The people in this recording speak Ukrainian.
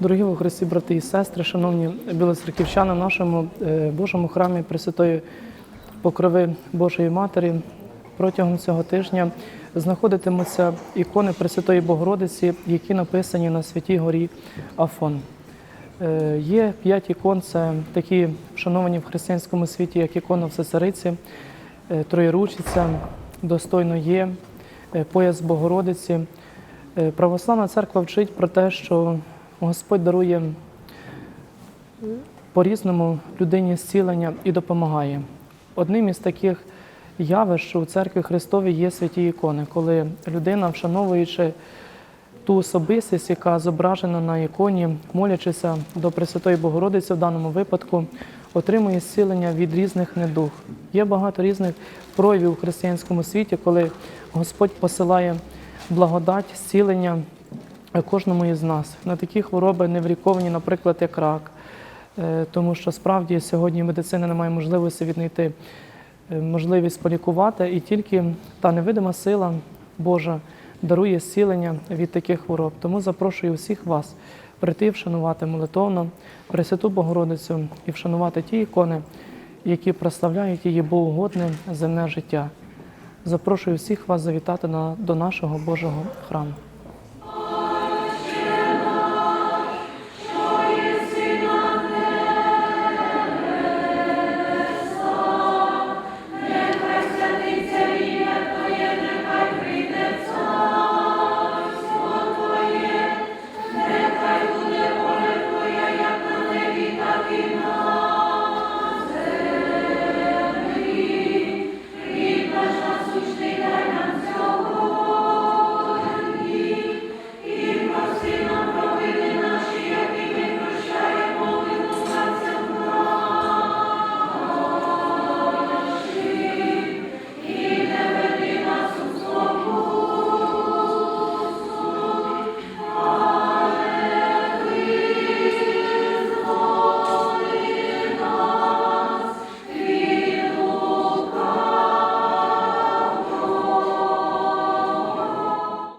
Дорогі во Христі, брати і сестри, шановні білоцерківчани, в нашому е, Божому храмі Пресвятої Покрови Божої Матері протягом цього тижня знаходитимуться ікони Пресвятої Богородиці, які написані на святій горі Афон. Е, Є п'ять ікон, це такі вшановані в християнському світі, як ікона Всесариці, е, Троєручиця, достойно є, пояс Богородиці. Православна церква вчить про те, що Господь дарує по-різному людині зцілення і допомагає. Одним із таких явищ у церкві Христовій є святі ікони, коли людина, вшановуючи ту особистість, яка зображена на іконі, молячися до Пресвятої Богородиці в даному випадку, отримує зцілення від різних недуг. Є багато різних проявів у християнському світі, коли Господь посилає благодать, зцілення кожному із нас. На такі хвороби не вріковані, наприклад, як рак, Е, тому що справді сьогодні медицина не має можливості віднайти е, можливість полікувати, і тільки та невидима сила Божа дарує зцілення від таких хвороб. Тому запрошую всіх вас прийти вшанувати молитовно Пресвяту Богородицю і вшанувати ті ікони, які прославляють її богоугодне земне життя. Запрошую всіх вас завітати на, до нашого Божого храму.